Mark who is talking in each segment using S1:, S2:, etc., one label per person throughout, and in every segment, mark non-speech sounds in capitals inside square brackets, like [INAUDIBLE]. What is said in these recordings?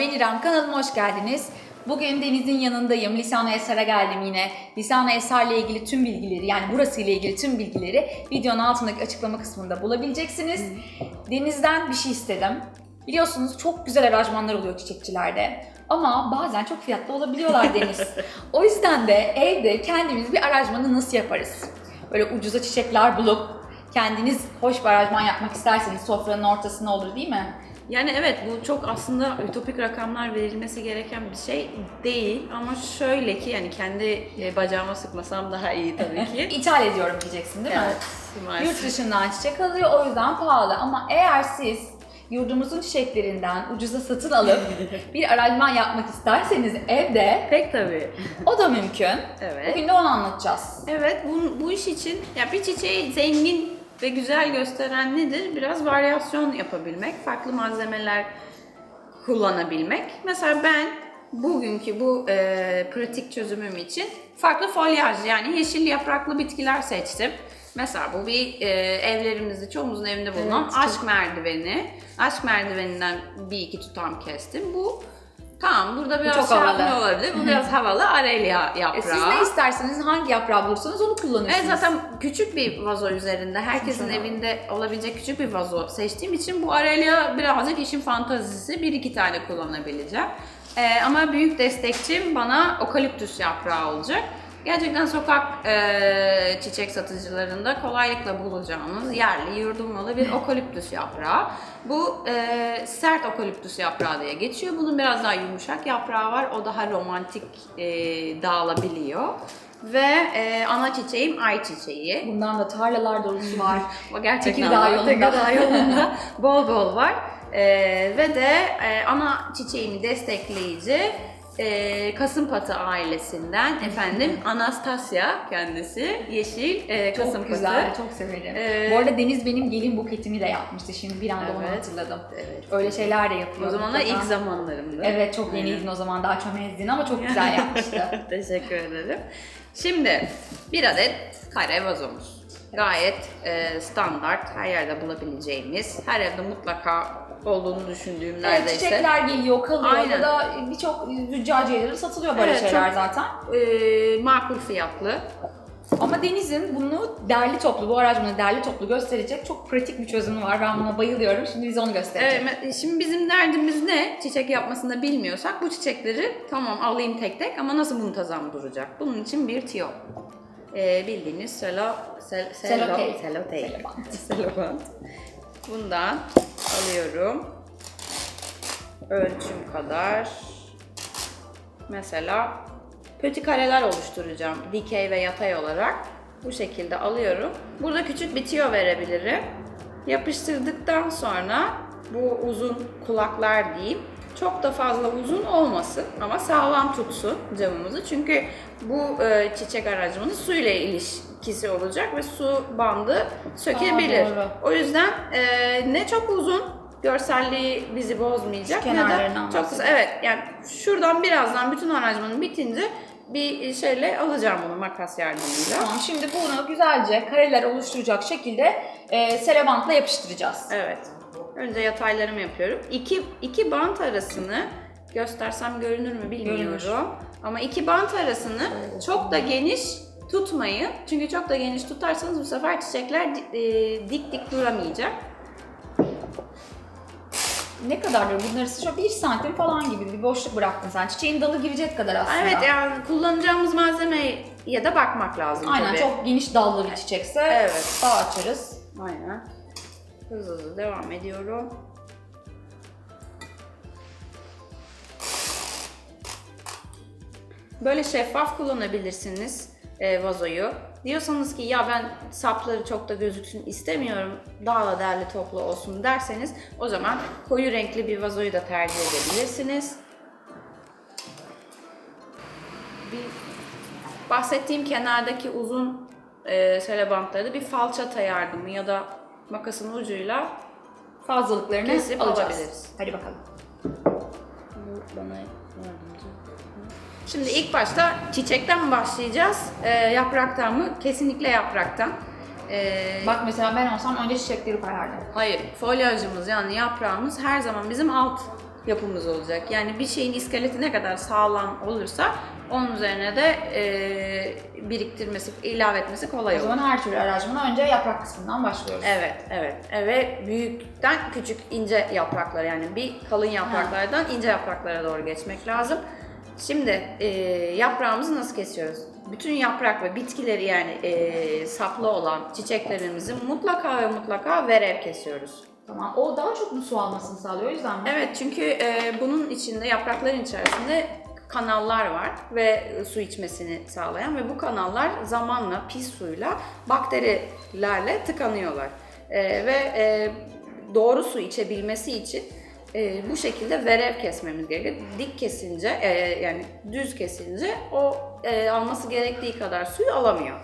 S1: ben İrem. Kanalıma hoş geldiniz. Bugün Deniz'in yanındayım. Lisan-ı Eser'e geldim yine. Lisan-ı Eser'le ilgili tüm bilgileri, yani burası ile ilgili tüm bilgileri videonun altındaki açıklama kısmında bulabileceksiniz. Deniz'den bir şey istedim. Biliyorsunuz çok güzel aranjmanlar oluyor çiçekçilerde. Ama bazen çok fiyatlı olabiliyorlar Deniz. [LAUGHS] o yüzden de evde kendimiz bir aranjmanı nasıl yaparız? Böyle ucuza çiçekler bulup kendiniz hoş bir aranjman yapmak isterseniz sofranın ortasına olur değil mi?
S2: Yani evet bu çok aslında ütopik rakamlar verilmesi gereken bir şey değil ama şöyle ki yani kendi e, bacağıma sıkmasam daha iyi tabii ki. [LAUGHS]
S1: İthal ediyorum diyeceksin değil mi?
S2: evet, maalesef.
S1: Yurt dışından çiçek alıyor o yüzden pahalı ama eğer siz yurdumuzun çiçeklerinden ucuza satın alıp [LAUGHS] bir aranjman yapmak isterseniz evde
S2: Pek tabii.
S1: o da mümkün.
S2: Evet.
S1: Bugün de onu anlatacağız.
S2: Evet bu, bu iş için ya bir çiçeği zengin ve güzel gösteren nedir? Biraz varyasyon yapabilmek, farklı malzemeler kullanabilmek. Mesela ben bugünkü bu e, pratik çözümüm için farklı folyaj yani yeşil yapraklı bitkiler seçtim. Mesela bu bir e, evlerimizde çoğumuzun evinde bulunan
S1: Evet,
S2: aşk merdiveni. Aşk merdiveninden bir iki tutam kestim. Bu tamam burada biraz
S1: çok
S2: şey
S1: havalı.
S2: yapmıyor olabilir. Bu biraz havalı arelya yaprağı.
S1: E siz ne isterseniz hangi yaprağı bulursanız onu kullanırsınız.
S2: Evet zaten küçük bir vazo üzerinde herkesin
S1: Güzel.
S2: evinde olabilecek küçük bir vazo seçtiğim için bu arelya birazcık işin fantazisi. Bir iki tane kullanabileceğim. Ee, ama büyük destekçim bana okaliptüs yaprağı olacak. Gerçekten sokak e, çiçek satıcılarında kolaylıkla bulacağınız yerli yurdum bir okaliptüs yaprağı. Bu e, sert okaliptüs yaprağı diye geçiyor. Bunun biraz daha yumuşak yaprağı var. O daha romantik e, dağılabiliyor. Ve e, ana çiçeğim ay çiçeği.
S1: Bundan da tarlalar dolusu var. [LAUGHS]
S2: O gerçekten
S1: Tekirdağ yolunda.
S2: Tekirdağ [LAUGHS] yolunda bol bol var. E, ve de e, ana çiçeğimi destekleyici e, Kasımpatı ailesinden efendim [LAUGHS] Anastasia kendisi yeşil e,
S1: çok
S2: Kasımpatı.
S1: güzel, çok severim.
S2: Ee,
S1: Bu arada Deniz benim gelin buketimi de yapmıştı. Şimdi bir anda onu
S2: Evet.
S1: hatırladım.
S2: Evet.
S1: Öyle şeyler de yapıyor.
S2: O zamanlar ilk zamanlarımdı.
S1: Evet çok yeniydin o zaman daha çömezdin ama çok [LAUGHS] güzel yapmıştı.
S2: Teşekkür ederim. Şimdi bir adet kare vazomuz. Gayet e, standart, her yerde bulabileceğimiz, her evde mutlaka olduğunu düşündüğüm
S1: Evet,
S2: neredeyse.
S1: çiçekler geliyor, kalıyor
S2: Aynen.
S1: ya da birçok züccaciyelerde satılıyor böyle
S2: Evet,
S1: şeyler
S2: çok-
S1: zaten.
S2: e, makul fiyatlı.
S1: Ama Deniz'in bunu derli toplu, bu aracımını derli toplu gösterecek çok pratik bir çözümü var. Ben buna bayılıyorum. Şimdi bize onu gösterecek.
S2: Evet, şimdi bizim derdimiz ne? Çiçek yapmasını bilmiyorsak bu çiçekleri tamam alayım tek tek ama nasıl muntazam duracak? Bunun için bir tiyo. E, bildiğiniz selo, sel, selo,
S1: seloteyp. [LAUGHS] Selobant.
S2: Bundan alıyorum. Ölçüm kadar. Mesela pötü kareler oluşturacağım dikey ve yatay olarak. Bu şekilde alıyorum. Burada küçük bir tiyo verebilirim. Yapıştırdıktan sonra bu uzun kulaklar diyeyim. Çok da fazla uzun olmasın ama sağlam tutsun camımızı. Çünkü bu e, çiçek aracımız suyla ilişkisi olacak ve su bandı sökebilir.
S1: Aa, doğru.
S2: o yüzden e, ne çok uzun görselliği bizi bozmayacak
S1: Şu
S2: da
S1: kenarlarından
S2: çok kısa. Evet yani şuradan birazdan bütün aranjmanın bitince bir şeyle alacağım bunu makas yardımıyla.
S1: Tamam şimdi bunu güzelce kareler oluşturacak şekilde e, selebantla yapıştıracağız.
S2: Evet. Önce yataylarımı yapıyorum. İki, iki bant arasını göstersem görünür mü bilmiyorum.
S1: Görünür.
S2: Ama iki bant arasını çok da geniş tutmayın. Çünkü çok da geniş tutarsanız bu sefer çiçekler e, dik dik duramayacak.
S1: Ne kadardır bunun arası? Şöyle bir santim falan gibi bir boşluk bıraktın sen. Çiçeğin dalı girecek kadar aslında.
S2: Evet yani kullanacağımız malzemeye de bakmak lazım
S1: Aynen
S2: tabii.
S1: çok geniş dallı bir çiçekse
S2: Evet.
S1: daha açarız.
S2: Aynen. Hızlı hızlı devam ediyorum. Böyle şeffaf kullanabilirsiniz e, vazoyu. Diyorsanız ki ya ben sapları çok da gözüksün istemiyorum, daha da derli toplu olsun derseniz o zaman koyu renkli bir vazoyu da tercih edebilirsiniz. Bir bahsettiğim kenardaki uzun e, selebantları bir falçata yardımı ya da makasın ucuyla
S1: Fazlalıklarını
S2: Kesip
S1: alacağız.
S2: alabiliriz.
S1: Hadi bakalım.
S2: Bu bana yardımcı. Şimdi ilk başta çiçekten mi başlayacağız? E, yapraktan mı? Kesinlikle yapraktan. E,
S1: Bak mesela ben olsam önce çiçekleri koyardım.
S2: hayır, folyajımız yani yaprağımız her zaman bizim alt yapımız olacak. Yani bir şeyin iskeleti ne kadar sağlam olursa onun üzerine de e, biriktirmesi, ilave etmesi kolay
S1: O
S2: olur.
S1: zaman her türlü aranjmana önce yaprak kısmından başlıyoruz.
S2: Evet, evet. Evet, büyükten küçük ince yapraklar yani bir kalın yapraklardan ince yapraklara doğru geçmek lazım. Şimdi e, yaprağımızı nasıl kesiyoruz? Bütün yaprak ve bitkileri yani e, saplı olan çiçeklerimizi mutlaka ve mutlaka verev kesiyoruz.
S1: Tamam. O daha çok mu su almasını sağlıyor o yüzden mi?
S2: Evet çünkü e, bunun içinde yaprakların içerisinde kanallar var ve su içmesini sağlayan ve bu kanallar zamanla pis suyla bakterilerle tıkanıyorlar. E, ve e, doğru su içebilmesi için e, bu şekilde verev kesmemiz gerekiyor. Dik kesince e, yani düz kesince o e, alması gerektiği kadar suyu alamıyor.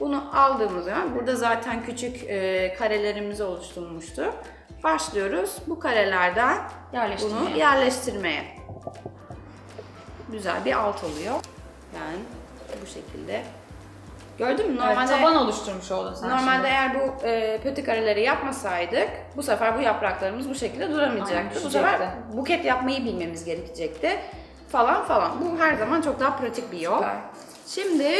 S2: Bunu aldığımız zaman burada zaten küçük e, karelerimizi oluşturmuştu. Başlıyoruz bu karelerden bunu yerleştirmeye. Güzel bir alt oluyor. Yani bu şekilde. Gördün mü?
S1: Evet,
S2: Normalde
S1: taban oluşturmuş oldun sen
S2: Normalde
S1: şimdi.
S2: eğer bu e, pötü kareleri yapmasaydık bu sefer bu yapraklarımız bu şekilde
S1: Aynen,
S2: duramayacaktı. bu
S1: düşecekti.
S2: sefer buket yapmayı bilmemiz gerekecekti. Falan falan. Bu her zaman çok daha pratik bir yol.
S1: Süper.
S2: Şimdi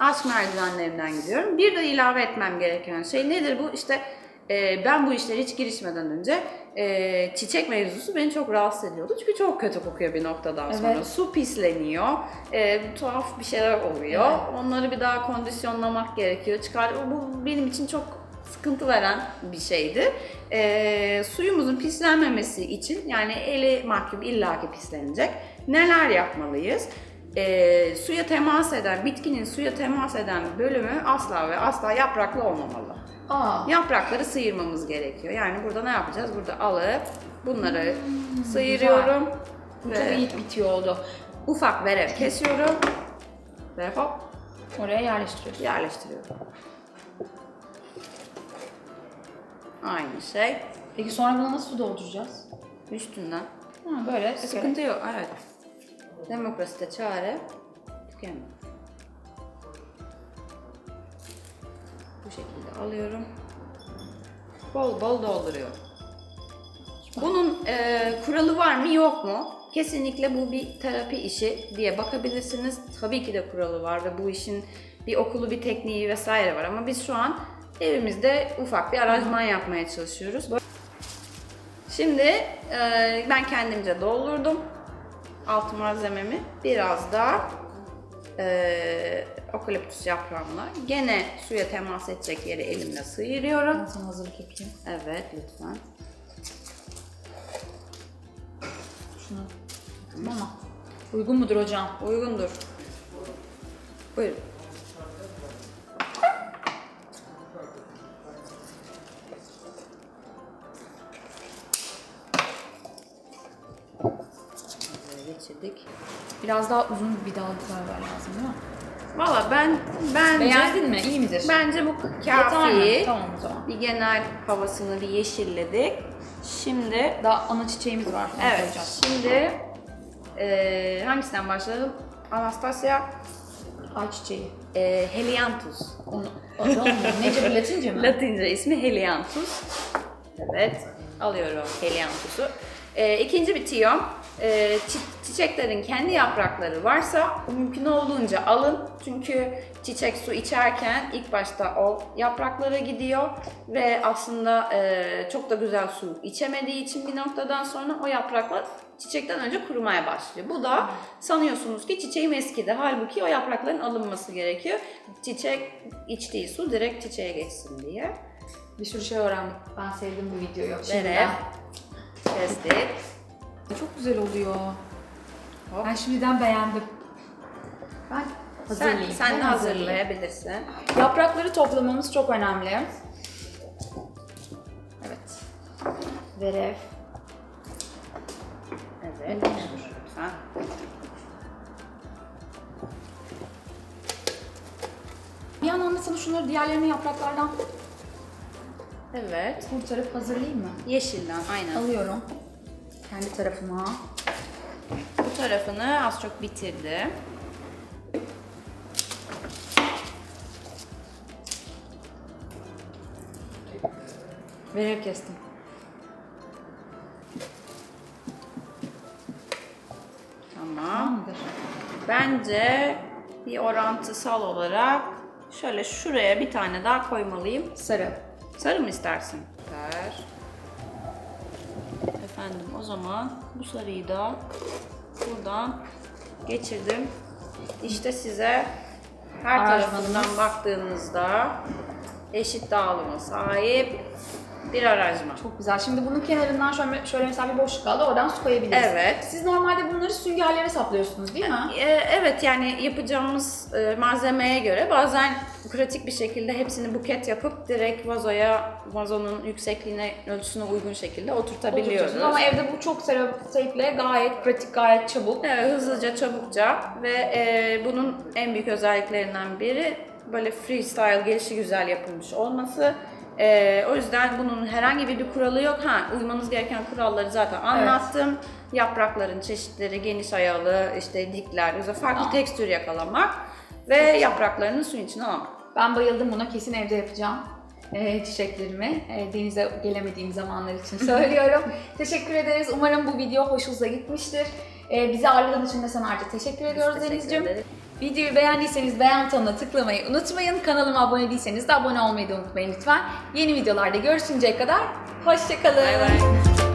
S2: aşk merdivenlerinden gidiyorum. Bir de ilave etmem gereken şey nedir bu? İşte e, ben bu işlere hiç girişmeden önce e, çiçek mevzusu beni çok rahatsız ediyordu. Çünkü çok kötü kokuyor bir noktadan sonra.
S1: Evet.
S2: Su pisleniyor, e, tuhaf bir şeyler oluyor.
S1: Evet.
S2: Onları bir daha kondisyonlamak gerekiyor. Çıkar. Bu benim için çok sıkıntı veren bir şeydi. E, suyumuzun pislenmemesi için yani eli mahkum illaki pislenecek. Neler yapmalıyız? E, suya temas eden, bitkinin suya temas eden bölümü asla ve asla yapraklı olmamalı.
S1: Aa,
S2: Yaprakları sıyırmamız gerekiyor. Yani burada ne yapacağız? Burada alıp bunları
S1: Hmm,
S2: sıyırıyorum.
S1: bu
S2: ve
S1: çok iyi bitiyor oldu.
S2: ufak verev kesiyorum. Ve hop
S1: Oraya yerleştiriyorsun.
S2: yerleştiriyorum. Aynı şey.
S1: Peki sonra bunu nasıl su dolduracağız?
S2: Üstünden.
S1: Ha, böyle sıkı.
S2: Sıkıntı yok. Evet. Demokraside çare tükenmiyor. Alıyorum. Bol bol dolduruyorum. Bunun e, kuralı var mı yok mu? Kesinlikle bu bir terapi işi diye bakabilirsiniz. Tabii ki de kuralı var ve bu işin bir okulu, bir tekniği vesaire var ama biz şu an evimizde ufak bir aranjman yapmaya çalışıyoruz. Şimdi e, ben kendimce doldurdum alt malzememi. Biraz da e, okaliptüs yaprağımla gene suya temas edecek yeri elimle sıyırıyorum.
S1: Ben sana hazırlık yapayım.
S2: Evet lütfen.
S1: Şunu. Tamam mı? Uygun mudur hocam?
S2: Uygundur. Buyurun. Geçirdik.
S1: Biraz daha uzun bir dalgalar var lazım değil mi?
S2: Valla ben bence
S1: Beğendin mi? İyi midir?
S2: bence bu kafi.
S1: Tamam o zaman.
S2: Bir genel havasını bir yeşilledik. Şimdi
S1: Daha ana çiçeğimiz var.
S2: evet
S1: koyacağız.
S2: şimdi eee hangisinden başlayalım? Anastasia
S1: Ay çiçeği.
S2: eee Helianthus.
S1: Onu, onu, nece bu latince mi?
S2: Latince ismi Helianthus. Evet, alıyorum Helianthus'u. Ee, ikinci bir tiyom, ee, çi- çiçeklerin kendi yaprakları varsa mümkün olduğunca alın. Çünkü çiçek su içerken ilk başta o yapraklara gidiyor ve aslında ee, çok da güzel su içemediği için bir noktadan sonra o yapraklar çiçekten önce kurumaya başlıyor. Bu da sanıyorsunuz ki çiçeğim eskidi. Halbuki o yaprakların alınması gerekiyor. Çiçek içtiği su direkt çiçeğe geçsin diye.
S1: Bir sürü şey öğrendik. Ben sevdim bu videoyu.
S2: Verev.
S1: Şimdiden.
S2: Kestik.
S1: Çok güzel oluyor.
S2: Hop.
S1: Ben şimdiden beğendim. Ben
S2: Sen,
S1: hazırlayayım.
S2: sen
S1: Ben
S2: de
S1: hazırlayayım.
S2: hazırlayabilirsin.
S1: Yaprakları toplamamız çok önemli. Evet. Verev.
S2: Evet. Lütfen.
S1: Bir yandan da sana şunları diğerlerini yapraklardan
S2: Evet.
S1: kurtarıp hazırlayayım mı?
S2: Yeşilden aynen.
S1: Alıyorum. Kendi tarafıma
S2: tarafını az çok bitirdi.
S1: Vererek kestim. Tamam.
S2: Bence bir orantısal olarak şöyle şuraya bir tane daha koymalıyım.
S1: Sarı.
S2: Sarı mı istersin? Süper. Efendim o zaman bu sarıyı da buradan geçirdim. İşte size her tarafından baktığınızda eşit dağılıma sahip bir aranjman.
S1: Çok güzel. Şimdi bunun kenarından şöyle, şöyle mesela bir boşluk kaldı. Oradan su koyabiliriz.
S2: Evet.
S1: Siz normalde bunları süngerlere saplıyorsunuz değil mi?
S2: Ee, Evet yani yapacağımız e, malzemeye göre bazen pratik bir şekilde hepsini buket yapıp direkt vazoya, vazonun yüksekliğine, ölçüsüne uygun şekilde oturtabiliyoruz.
S1: Ama evde bu çok sefle gayet pratik, gayet çabuk.
S2: Evet, hızlıca, çabukça ve e, bunun en büyük özelliklerinden biri böyle freestyle, gelişi güzel yapılmış olması. E, o yüzden bunun herhangi bir kuralı yok. Ha, uymanız gereken kuralları zaten anlattım. Yaprakların çeşitleri, geniş ayalı, işte dikler, farklı tekstür yakalamak ve yapraklarını suyun içine almak.
S1: Ben bayıldım buna. Kesin evde yapacağım. Ee, çiçeklerimi e, denize gelemediğim zamanlar için [LAUGHS] söylüyorum. teşekkür ederiz. Umarım bu video hoşunuza gitmiştir. Ee, bizi ağırladığın için de sana ayrıca teşekkür ediyoruz Deniz'ciğim. Videoyu beğendiyseniz beğen butonuna tıklamayı unutmayın. Kanalıma abone değilseniz de abone olmayı da unutmayın lütfen. Yeni videolarda görüşünceye kadar hoşçakalın.
S2: Bay bay.